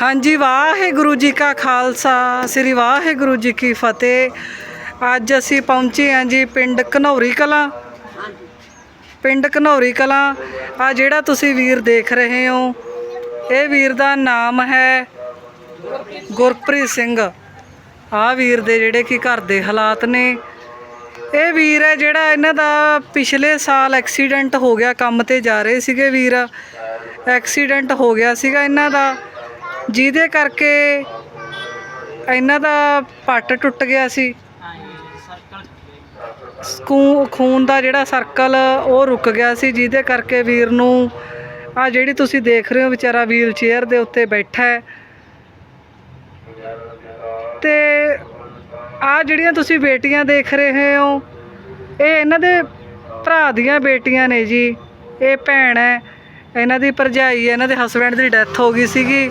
ਹਾਂਜੀ, ਵਾਹਿਗੁਰੂ ਜੀ ਕਾ ਖਾਲਸਾ, ਸ੍ਰੀ ਵਾਹਿਗੁਰੂ ਜੀ ਕੀ ਫਤਿਹ। ਅੱਜ ਅਸੀਂ ਪਹੁੰਚੇ ਹਾਂ ਜੀ ਪਿੰਡ ਘਨੌਰੀ ਕਲਾਂ। ਪਿੰਡ ਘਨੌਰੀ ਕਲਾਂ, ਆ ਜਿਹੜਾ ਤੁਸੀਂ ਵੀਰ ਦੇਖ ਰਹੇ ਹੋ, ਇਹ ਵੀਰ ਦਾ ਨਾਮ ਹੈ ਗੁਰਪ੍ਰੀਤ ਸਿੰਘ। ਆ ਵੀਰ ਦੇ ਜਿਹੜੇ ਕਿ ਘਰ ਦੇ ਹਾਲਾਤ ਨੇ। ਇਹ ਵੀਰ ਹੈ ਜਿਹੜਾ ਇਹਨਾਂ ਦਾ ਪਿਛਲੇ ਸਾਲ ਐਕਸੀਡੈਂਟ ਹੋ ਗਿਆ, ਕੰਮ ਤੇ ਜਾ ਰਹੇ ਸੀਗੇ ਵੀਰ। ਐਕਸੀਡੈਂਟ ਹੋ ਗਿਆ ਸੀਗਾ ਇਹਨਾਂ ਦਾ, ਜਿਹਦੇ ਕਰਕੇ ਇਹਨਾਂ ਦਾ ਪੱਟ ਟੁੱਟ ਗਿਆ ਸੀ। ਸਕੂ, ਖੂਨ ਦਾ ਜਿਹੜਾ ਸਰਕਲ, ਉਹ ਰੁਕ ਗਿਆ ਸੀ, ਜਿਹਦੇ ਕਰਕੇ ਵੀਰ ਨੂੰ ਆ ਜਿਹੜੀ ਤੁਸੀਂ ਦੇਖ ਰਹੇ ਹੋ ਵਿਚਾਰਾ ਵੀਲ ਚੇਅਰ ਦੇ ਉੱਤੇ ਬੈਠਾ ਹੈ। ਤੇ ਆ ਜਿਹੜੀਆਂ ਤੁਸੀਂ ਬੇਟੀਆਂ ਦੇਖ ਰਹੇ ਹੋ, ਇਹ ਇਹਨਾਂ ਦੇ ਭਰਾ ਦੀਆਂ ਬੇਟੀਆਂ ਨੇ ਜੀ, ਇਹ ਭੈਣ ਹੈ। ਇਹਨਾਂ ਦੀ ਭਰਜਾਈ, ਇਹਨਾਂ ਦੇ ਹਸਬੰਡ ਦੀ ਡੈਥ ਹੋ ਗਈ ਸੀਗੀ।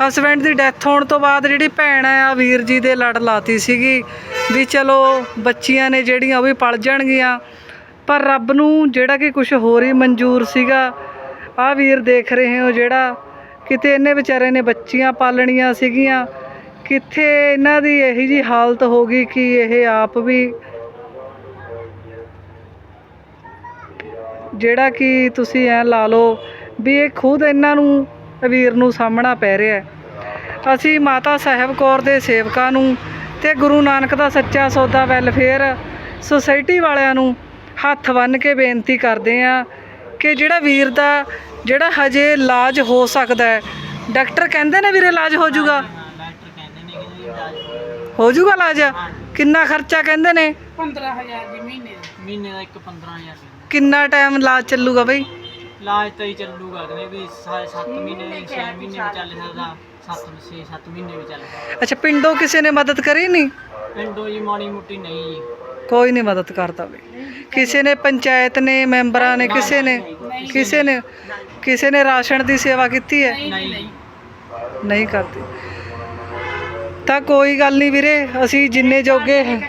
ਹਸਬੰਡ ਦੀ ਡੈਥ ਹੋਣ ਤੋਂ ਬਾਅਦ ਜਿਹੜੀ ਭੈਣ ਹੈ ਆ ਵੀਰ ਜੀ ਦੇ ਲੜ ਲਾਤੀ ਸੀਗੀ ਵੀ ਚਲੋ ਬੱਚੀਆਂ ਨੇ ਜਿਹੜੀਆਂ ਉਹ ਵੀ ਪਲ ਜਾਣਗੀਆਂ। ਪਰ ਰੱਬ ਨੂੰ ਜਿਹੜਾ ਕਿ ਕੁਝ ਹੋਰ ਹੀ ਮਨਜ਼ੂਰ ਸੀਗਾ ਆ ਵੀਰ ਦੇਖ ਰਹੇ ਹੋ ਜਿਹੜਾ ਕਿਤੇ ਇਹਨੇ ਵਿਚਾਰੇ ਨੇ ਬੱਚੀਆਂ ਪਾਲਣੀਆਂ ਸੀਗੀਆਂ। ਕਿੱਥੇ ਇਹਨਾਂ ਦੀ ਇਹੀ ਜੀ ਹਾਲਤ ਹੋ ਗਈ ਕਿ ਇਹ ਆਪ ਵੀ ਜਿਹੜਾ ਕਿ ਤੁਸੀਂ ਐ ਲਾ ਲਓ ਵੀ ਇਹ ਖੁਦ ਇਹਨਾਂ ਨੂੰ ਵੀਰ ਨੂੰ ਸਾਹਮਣਾ ਪੈ ਰਿਹਾ ਹੈ। ਅਸੀਂ ਮਾਤਾ ਸਾਹਿਬ ਕੌਰ ਦੇ ਸੇਵਕਾਂ ਨੂੰ ਤੇ ਗੁਰੂ ਨਾਨਕ ਦਾ ਸੱਚਾ ਸੌਦਾ ਵੈਲਫੇਅਰ ਸੁਸਾਇਟੀ ਵਾਲਿਆਂ ਨੂੰ ਹੱਥ ਬੰਨ੍ਹ ਕੇ ਬੇਨਤੀ ਕਰਦੇ ਆ ਕਿ ਜਿਹੜਾ ਵੀਰ ਦਾ ਜਿਹੜਾ ਹਜੇ ਇਲਾਜ ਹੋ ਸਕਦਾ ਹੈ ਡਾਕਟਰ ਕਹਿੰਦੇ ਨੇ ਵੀਰੇ ਇਲਾਜ ਹੋ ਜਾਊਗਾ? ਡਾਕਟਰ ਕਹਿੰਦੇ ਨੇ ਕਿ ਜੀ ਇਲਾਜ ਹੋ ਜਾਊਗਾ ਇਲਾਜ? ਕਿੰਨਾ ਖਰਚਾ ਕਹਿੰਦੇ ਨੇ? 15000 ਦੀ ਮਹੀਨੇ ਦਾ। ਮਹੀਨੇ ਦਾ ਇੱਕ 15000 ਰੁਪਏ ਕਿੰਨਾ ਟਾਈਮ ਇਲਾਜ ਚੱਲੂਗਾ ਬਈ? ਇਲਾਜ ਤਾਂ ਹੀ ਚੱਲੂਗਾ ਕਹਿੰਦੇ ਵੀ 7 ਮਹੀਨੇ 6 ਮਹੀਨੇ ਵੀ ਚੱਲ ਸਕਦਾ 7 6 7 ਮਹੀਨੇ ਵੀ ਚੱਲ ਸਕਦਾ। ਅੱਛਾ ਪਿੰਡੋਂ ਕਿਸੇ ਨੇ ਮਦਦ ਕਰੀ ਨਹੀਂ ਪਿੰਡੋਂ ਜੀ ਮਾੜੀ ਮੁੱਟੀ ਨਹੀਂ ਜੀ। ਕੋਈ ਨਹੀਂ ਮਦਦ ਕਰਦਾ ਬਈ ਕਿਸੇ ਨੇ ਪੰਚਾਇਤ ਨੇ ਮੈਂਬਰਾਂ ਨੇ ਕਿਸੇ ਨੇ ਕਿਸੇ ਨੇ ਕਿਸੇ ਨੇ ਰਾਸ਼ਨ ਦੀ ਸੇਵਾ ਕੀਤੀ ਹੈ? ਨਹੀਂ ਨਹੀਂ। ਕਰਦੇ। ਤਾਂ ਕੋਈ ਗੱਲ ਨਹੀਂ ਵੀਰੇ ਅਸੀਂ ਜਿੰਨੇ ਜੋਗੇ ਹਾਂ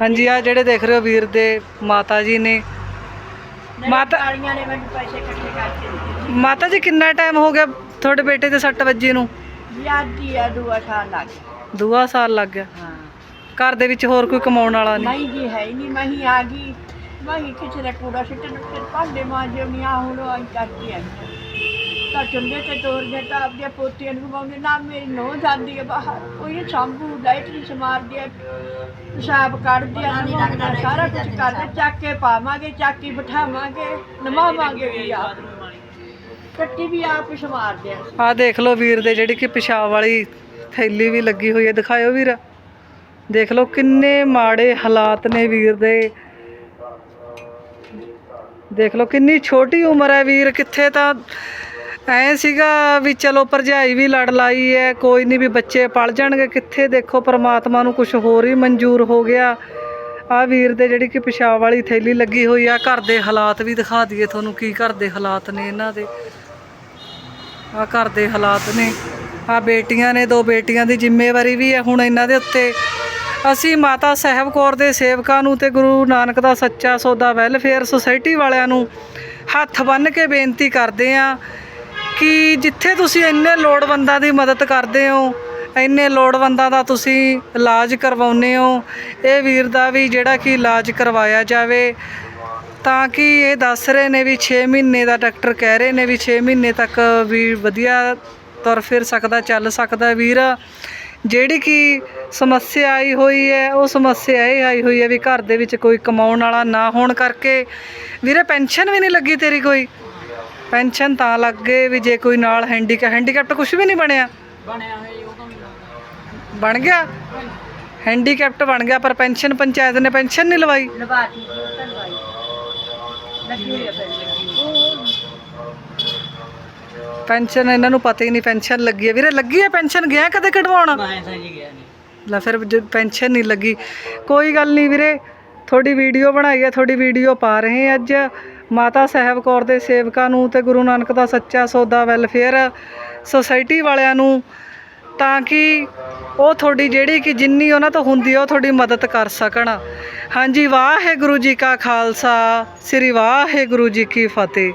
ਹਾਂਜੀ ਆ ਜਿਹੜੇ ਦੇਖ ਰਹੇ ਹੋ ਵੀਰ ਦੇ ਮਾਤਾ ਜੀ ਨੇ ਮਾਤਾ ਵਾਲੀਆਂ ਨੇ ਮੈਨੂੰ ਪੈਸੇ ਇਕੱਠੇ ਕਰਕੇ ਦਿੱਤੇ। ਮਾਤਾ ਜੀ ਕਿੰਨਾ ਟਾਈਮ ਹੋ ਗਿਆ ਤੁਹਾਡੇ ਬੇਟੇ ਦੇ ਸੱਟ ਵੱਜੀ ਨੂੰ? ਆ ਦੂਆ ਸਾਲ ਲੱਗ ਗਿਆ। ਦੂਆ ਸਾਲ ਲੱਗ ਗਿਆ। ਹਾਂ। ਘਰ ਦੇ ਵਿੱਚ ਹੋਰ ਕੋਈ ਕਮਾਉਣ ਵਾਲਾ ਨਹੀਂ? ਨਹੀਂ ਜੀ ਹੈ ਹੀ ਨਹੀਂ ਮੈਂ ਹੀ ਆ ਗਈ। ਮੈਂ ਹੀ ਕਿਸੇ ਦਾ ਕੂੜਾ ਸਿੱਟਣ ਫਿਰ ਭਾਂਡੇ ਮਾਂਜੇ ਨਹੀਂ ਆ ਹੁਣ ਆਈ ਕਰਦੀ। ਤਾਂ ਚੁੰਡੇ ਤੇ ਤੋਰ ਗਿਆ ਤਾਂ ਆਪਣੀਆਂ ਪੋਤੀਆਂ ਨੂੰ ਘੁਮਾਉਂਦੇ ਨਾ ਮੇਰੀ ਨੋ ਜਾਂਦੀ ਹੈ ਬਾਹਰ। ਕੋਈ ਨਹੀਂ ਸਾਂਭੂ ਲਾਈਟ ਨਹੀਂ ਸਮਾਰਦੀ ਹੈ ਪਿਸ਼ਾਬ ਕੱਢਦੀ ਆ ਨਵਾਉਣਾ, ਸਾਰਾ ਕੁਝ ਕਰਦੇ ਚੱਕ ਕੇ ਪਾਵਾਂਗੇ ਚੱਕ ਕੇ ਬਿਠਾਵਾਂਗੇ ਨਮਾਵਾਂਗੇ ਵੀ ਆਪ। ਕੱਟੀ ਵੀ ਆਪ ਹੀ ਸਮਾਰਦੇ ਆ। ਆਹ ਦੇਖ ਲਓ ਵੀਰ ਦੇ ਜਿਹੜੀ ਕਿ ਪਿਸ਼ਾਬ ਵਾਲੀ ਥੈਲੀ ਵੀ ਲੱਗੀ ਹੋਈ ਹੈ ਦਿਖਾਇਓ ਵੀਰ। ਦੇਖ ਲਓ ਕਿੰਨੇ ਮਾੜੇ ਹਾਲਾਤ ਨੇ ਵੀਰ ਦੇ। ਦੇਖ ਲਓ ਕਿੰਨੀ ਛੋਟੀ ਉਮਰ ਹੈ ਵੀਰ ਕਿੱਥੇ ਤਾਂ ਐ ਸੀਗਾ ਵੀ ਚਲੋ ਭਰਜਾਈ ਵੀ ਲੜ ਲਾਈ ਹੈ ਕੋਈ ਨਹੀਂ ਵੀ ਬੱਚੇ ਪਲ ਜਾਣਗੇ, ਕਿੱਥੇ ਦੇਖੋ ਪ੍ਰਮਾਤਮਾ ਨੂੰ ਕੁਝ ਹੋਰ ਹੀ ਮਨਜ਼ੂਰ ਹੋ ਗਿਆ। ਆ ਵੀਰ ਦੇ ਜਿਹੜੀ ਕਿ ਪਿਸ਼ਾਬ ਵਾਲੀ ਥੈਲੀ ਲੱਗੀ ਹੋਈ ਆ, ਘਰ ਦੇ ਹਾਲਾਤ ਵੀ ਦਿਖਾ ਦਈਏ ਤੁਹਾਨੂੰ ਕੀ ਘਰ ਦੇ ਹਾਲਾਤ ਨੇ ਇਹਨਾਂ ਦੇ। ਆ ਘਰ ਦੇ ਹਾਲਾਤ ਨੇ, ਆ ਬੇਟੀਆਂ ਨੇ, ਦੋ ਬੇਟੀਆਂ ਦੀ ਜ਼ਿੰਮੇਵਾਰੀ ਵੀ ਹੈ ਹੁਣ ਇਹਨਾਂ ਦੇ ਉੱਤੇ। ਅਸੀਂ ਮਾਤਾ ਸਾਹਿਬ ਕੌਰ ਦੇ ਸੇਵਕਾਂ ਨੂੰ ਤੇ ਗੁਰੂ ਨਾਨਕ ਦਾ ਸੱਚਾ ਸੌਦਾ ਵੈਲਫੇਅਰ ਸੁਸਾਇਟੀ ਵਾਲਿਆਂ ਨੂੰ ਹੱਥ ਬੰਨ੍ਹ ਕੇ ਬੇਨਤੀ ਕਰਦੇ ਆ ਕਿ ਜਿੱਥੇ ਤੁਸੀਂ ਇੰਨੇ ਲੋੜਵੰਦਾਂ ਦੀ ਮਦਦ ਕਰਦੇ ਹੋ, ਇੰਨੇ ਲੋੜਵੰਦਾਂ ਦਾ ਤੁਸੀਂ ਇਲਾਜ ਕਰਵਾਉਂਦੇ ਹੋ, ਇਹ ਵੀਰ ਦਾ ਵੀ ਜਿਹੜਾ ਕਿ ਇਲਾਜ ਕਰਵਾਇਆ ਜਾਵੇ, ਤਾਂ ਕਿ ਇਹ ਦੱਸ ਰਹੇ ਨੇ ਵੀ 6 ਮਹੀਨੇ ਦਾ ਡਾਕਟਰ ਕਹਿ ਰਹੇ ਨੇ ਵੀ 6 ਮਹੀਨੇ ਤੱਕ ਵੀ ਵਧੀਆ ਤੁਰ ਫਿਰ ਸਕਦਾ, ਚੱਲ ਸਕਦਾ ਵੀਰ। ਜਿਹੜੀ ਕਿ ਸਮੱਸਿਆ ਆਈ ਹੋਈ ਹੈ, ਉਹ ਸਮੱਸਿਆ ਇਹ ਆਈ ਹੋਈ ਹੈ ਵੀ ਘਰ ਦੇ ਵਿੱਚ ਕੋਈ ਕਮਾਉਣ ਵਾਲਾ ਨਾ ਹੋਣ ਕਰਕੇ। ਵੀਰੇ, ਪੈਨਸ਼ਨ ਵੀ ਨਹੀਂ ਲੱਗੀ ਤੇਰੀ ਕੋਈ? ਪੈਨਸ਼ਨ ਤਾਂ ਲੱਗ ਗਏ ਵੀ ਜੇ ਕੋਈ ਨਾਲ ਹੈਂਡੀਕੈਪ ਹੈਂਡੀਕੈਪਟ ਕੁਝ ਵੀ ਨਹੀਂ ਬਣਿਆ। ਬਣਿਆ ਹੋਇਆ ਉਹ ਤਾਂ ਬਣ ਗਿਆ? ਹੈਂਡੀਕੈਪਟ ਬਣ ਗਿਆ ਪਰ ਪੈਨਸ਼ਨ ਪੰਚਾਇਤ ਨੇ ਪੈਨਸ਼ਨ ਨਹੀਂ ਲਵਾਈ। ਲਵਾਤੀ ਤਾਂ ਲੱਗੀ ਹੋਈ ਪੈਨਸ਼ਨ। ਇਹਨਾਂ ਨੂੰ ਪਤਾ ਹੀ ਨਹੀਂ ਪੈਨਸ਼ਨ ਲੱਗੀ ਹੈ ਵੀਰੇ ਲੱਗੀ ਹੈ ਪੈਨਸ਼ਨ? ਗਿਆ ਕਦੇ ਕਢਵਾਉਣ? ਮੈਂ ਤਾਂ ਜੀ ਗਿਆ ਨਹੀਂ। ਲੈ ਫਿਰ ਪੈਨਸ਼ਨ ਨਹੀਂ ਲੱਗੀ। ਕੋਈ ਗੱਲ ਨਹੀਂ ਵੀਰੇ ਤੁਹਾਡੀ ਵੀਡੀਓ ਬਣਾਈ ਹੈ ਤੁਹਾਡੀ ਵੀਡੀਓ ਪਾ ਰਹੇ ਅੱਜ। ਮਾਤਾ ਸਾਹਿਬ ਕੌਰ ਦੇ ਸੇਵਕਾਂ ਨੂੰ ਤੇ ਗੁਰੂ ਨਾਨਕ ਦਾ ਸੱਚਾ ਸੌਦਾ ਵੈਲਫੇਅਰ ਸੁਸਾਇਟੀ ਵਾਲਿਆਂ ਨੂੰ, ਤਾਂ ਕਿ ਉਹ ਤੁਹਾਡੀ ਜਿਹੜੀ ਕਿ ਜਿੰਨੀ ਉਹਨਾਂ ਤੋਂ ਹੁੰਦੀ ਹੈ ਉਹ ਤੁਹਾਡੀ ਮਦਦ ਕਰ ਸਕਣ। ਹਾਂਜੀ, ਵਾਹਿਗੁਰੂ ਜੀ ਕਾ ਖਾਲਸਾ, ਸ੍ਰੀ ਵਾਹਿਗੁਰੂ ਜੀ ਕੀ ਫਤਿਹ।